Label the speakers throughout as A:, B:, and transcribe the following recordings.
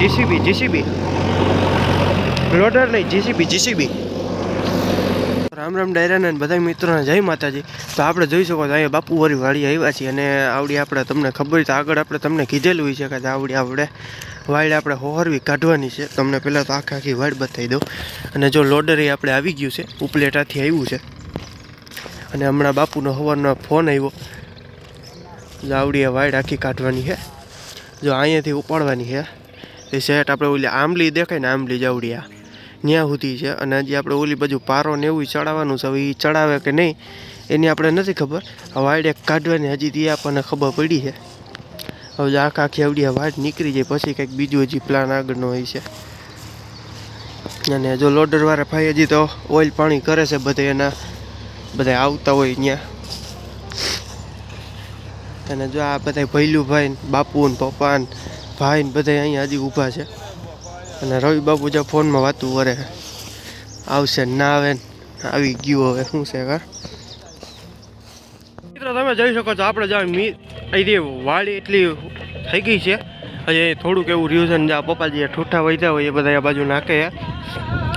A: JCB JCB. Loader નહીં JCB JCB. Ram Ram ડાયરાના બધા મિત્રોને જય માતાજી. તો આપણે જોઈ શકો તો અહીંયા બાપુ વરી વાળી આવ્યા છીએ અને આવડી આપણે તમને ખબર તો આગળ આપણે તમને કીધેલું છે કે આવડી આપણે વાડ આપણે હોહરવી કાઢવાની છે. તમને પહેલાં તો આખા આખી વાડ બતાવી દઉં. અને જો લોડર એ આપણે આવી ગયું છે, ઉપલેટાથી આવ્યું છે. અને હમણાં બાપુનો હવારનો ફોન આવ્યો. આવડી વાડ આખી કાઢવાની છે. જો અહીંયાથી ઉપાડવાની છે. એ સેટ આપણે ઓલી આંબલી દેખાય ને આંબલી જવડિયા. ત્યાં સુધી છે અને હજી આપણે ઓલી બાજુ પારો ને એવું ચડાવવાનું છે, હવે એ ચડાવે કે નહીં, એની આપણે નથી ખબર. આ વાડ એક કાઢવાની હજી તે આપણને ખબર પડી છે. હવે આખા આખી આવડી વાડ નીકળી જાય, પછી કંઈક બીજું હજી પ્લાન આગળનો હોય છે. અને જો લોડરવાળા ભાઈ હજી તો ઓઇલ પાણી કરે છે બધે એના, બધા આવતા હોય ત્યાં અને જો આ બધા ભૈલું ભાઈ બાપુ ને પપ્પા ને ભાઈ ને બધા અહીંયા હજી ઊભા છે. અને રવિ બાપુ જે ફોનમાં વાતું કરે આવશે ના આવે આવી ગયું હવે, શું છે કા? મિત્રો, તમે જોઈ શકો છો, આપણે જો મી અહીંથી વાડી એટલી થઈ ગઈ છે. હજી થોડુંક એવું રહ્યું છે ને જ્યાં પપ્પાજી ઠૂઠા વધ્યા હોય એ બધા આ બાજુ નાખે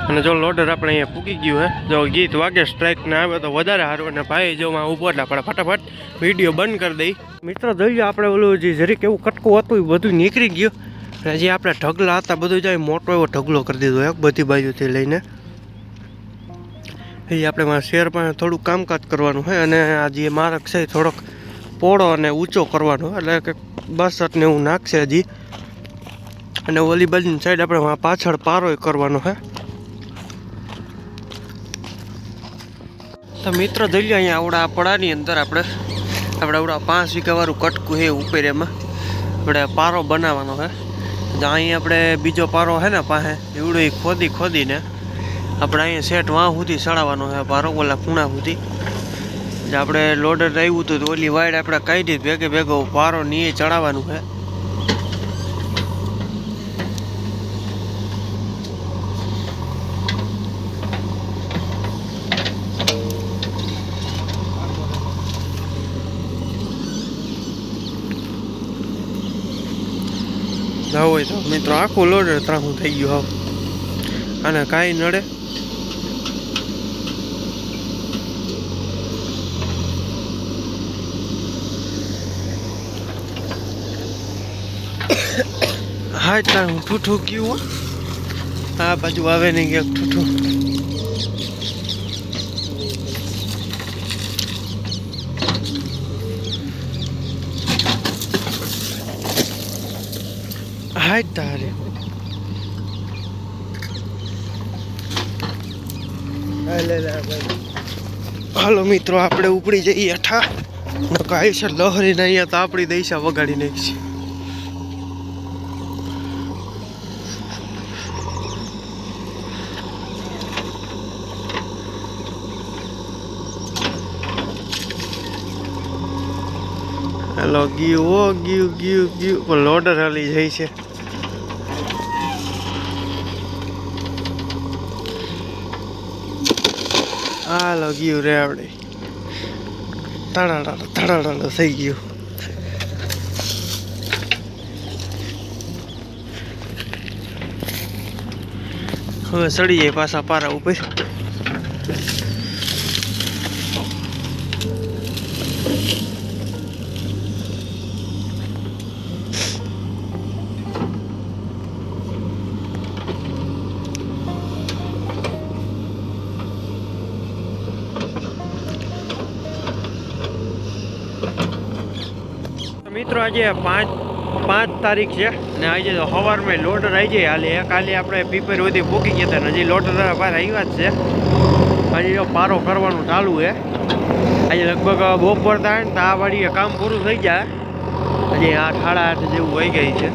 A: અને જો લોડર આપણે અહીંયા પૂકી ગયું હે. જો ગીત વાગે સ્ટ્રાઇક ને આવે તો વધારે સારું. અને ભાઈ, જો માં ઊભો એટલે આપણે ફટાફટ વીડિયો બંધ કરી દઈ. મિત્રો જોઈએ આપણે ઓલું જે જરીક એવું કટકું હતું, એ બધું નીકળી ગયું. અને જે આપણે ઢગલા હતા, બધું જાય મોટો એવો ઢગલો કરી દીધો એક બધી બાજુથી લઈને. એ આપણે મારા શેર પાસે થોડું કામકાજ કરવાનું હોય અને આ જે માર્ગ છે એ થોડોક પોળો અને ઊંચો કરવાનો એટલે કે બસટ ને એવું નાખશે હજી. અને ઓલી બાજુની સાઈડ આપણે પાછળ પારો કરવાનો છે તો મિત્રો જોઈ લો અહીંયા આવડા પડાની અંદર આપણે. આપણે આવડા પાંચ વીઘાવાળું કટકું છે ઉપર એમાં. આપણે પારો બનાવવાનો છે અહીં આપણે બીજો પારો છે ને પાસે. એવડો ખોદી ખોદીને આપણે અહીંયા સેટ વાં સુધી ચડાવવાનો છે પારો ઓલા ખૂણા સુધી. આપણે લોડર આવ્યું હતું તો ઓલી વાઈડ આપણે કાઢી ભેગે ભેગો પારો નીએ ચડાવવાનું છે. હોય તો મિત્રો, આખું લોડર ત્રાહું થઈ ગયું, હાવ. અને કાંઈ નડે હા એટલે હું ઠૂઠું ગયું હો? આ બાજુ આવે નહીં ક્યાંક ઠૂઠું. હાય તારે. હાલો મિત્રો, આપણે ઉપડી જઈએ અઠા નકાય છે લહરીને અહીંયા તો આપણી દૈશા વગાડી નાખી છે. હેલો ગયું ઓ ગયું ગયું ગયું પણ લોડર હાલી જાય છે. હાલો ગયું રે આપણે તડાડા તડાડા થઈ ગયું. હવે સડી જાય પાછા પારા ઉપર. મિત્રો, આજે પાંચ પાંચ તારીખ છે ને આજે તો સવારમાં લોડર આવી જાય હાલે. કાલે આપણે પીપર સુધી પૂકી ગયા હતા હજી લોડર બહાર આવ્યા જ છે. હજી જો પારો કરવાનું ચાલુ છે. આજે લગભગ બપોર થાય ને તો આ વાળીએ કામ પૂરું થઈ જાય. હજી આ ખાડા આઠ જેવું વહી ગઈ છે.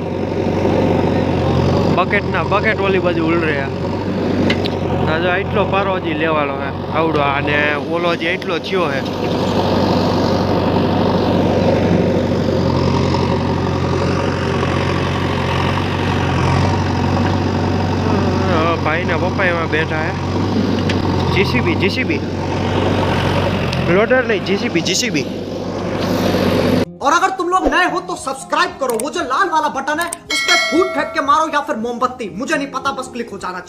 A: બકેટના બકેટ ઓલી બાજુ ઉલરે જો એટલો પારો હજી લેવાનો છે. આવડો અને ઓલો હજી એટલો થયો છે. ભાઈના પપ્પા એમાં બેઠા હે જીસીબી જીસીબી લોડર નહીં જીસીબી જીસીબી
B: और अगर तुम लोग नए हो तो सब्सक्राइब करो वो जो लाल वाला बटन है उस पर फूट फेंक के मारो या फिर मोमबत्ती मुझे नहीं पता बस क्लिक हो जाना चाहिए